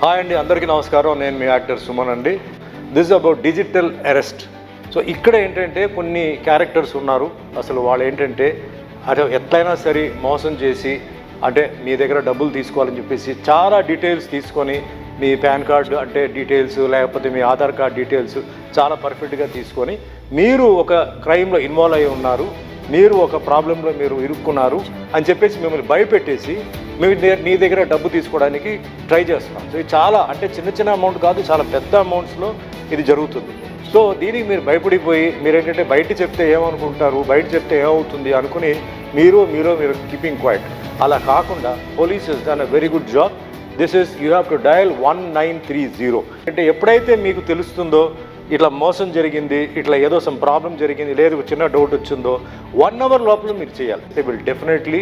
Hi అండి అందరికీ నమస్కారం. నేను మీ యాక్టర్ సుమన్ అండి. This about digital arrest so ఇక్కడ ఏంటంటే కొన్ని క్యారెక్టర్స్ ఉన్నారు. అసలు వాళ్ళు ఏంటంటే అదే ఎట్లయినా సరే మోసం చేసి అంటే మీ దగ్గర డబ్బులు తీసుకోవాలని చెప్పేసి చాలా డీటెయిల్స్ తీసుకొని మీ పాన్ కార్డు అంటే డీటెయిల్స్ లేకపోతే మీ ఆధార్ కార్డ్ డీటెయిల్స్ చాలా పర్ఫెక్ట్గా తీసుకొని మీరు ఒక క్రైమ్లో ఇన్వాల్వ్ అయి ఉన్నారు. మీరు ఒక ప్రాబ్లంలో మీరు ఇరుక్కున్నారు అని చెప్పేసి మిమ్మల్ని భయపెట్టేసి మేము నీ దగ్గర డబ్బు తీసుకోవడానికి ట్రై చేస్తున్నాం. సో ఇది చాలా అంటే చిన్న చిన్న అమౌంట్ కాదు చాలా పెద్ద అమౌంట్స్లో ఇది జరుగుతుంది. సో దీనికి మీరు భయపడిపోయి మీరు ఏంటంటే బయట చెప్తే ఏమనుకుంటారు బయట చెప్తే ఏమవుతుంది అనుకుని మీరు మీరు మీరు కీపింగ్ క్వైట్ అలా కాకుండా police is done a very good job this is you have to dial one nine three zero అంటే ఎప్పుడైతే మీకు తెలుస్తుందో ఇట్లా మోసం జరిగింది ఇట్లా ఏదో సమ్ ప్రాబ్లం జరిగింది లేదు చిన్న డౌట్ వచ్చిందో వన్ అవర్ లోపల మీరు చేయాలి. They will definitely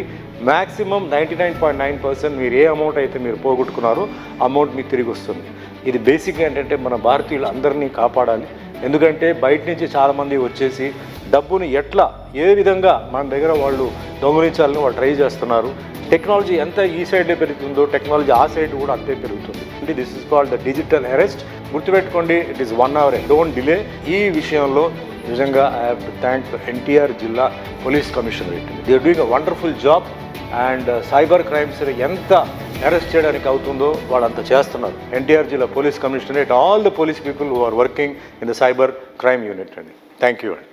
maximum ninety nine point nine percent మీరు ఏ అమౌంట్ అయితే మీరు పోగొట్టుకున్నారో అమౌంట్ మీకు తిరిగి వస్తుంది. ఇది బేసిక్గా ఏంటంటే మన భారతీయులు అందరినీ కాపాడాలి. ఎందుకంటే బయట నుంచి చాలామంది వచ్చేసి డబ్బుని ఎట్లా ఏ విధంగా మన దగ్గర వాళ్ళు దొంగలించాలని వాళ్ళు ట్రై చేస్తున్నారు. టెక్నాలజీ ఎంత ఈ సైడ్లో పెరుగుతుందో టెక్నాలజీ ఆ సైడ్ కూడా అంతే పెరుగుతుంది. అంటే this is called the digital arrest గుర్తుపెట్టుకోండి it is one hour don't delay ఈ విషయంలో నిజంగా I have to thank NTR జిల్లా police commissionerate they doing a wonderful job and cyber crimes ఎంత అరెస్ట్ చేయడానికి అవుతుందో వాళ్ళు అంత చేస్తున్నారు. ఎన్టీఆర్ జిల్లా police commissionerate all the police people who are working in the cyber crime unit అండి. థ్యాంక్ యూ అండి.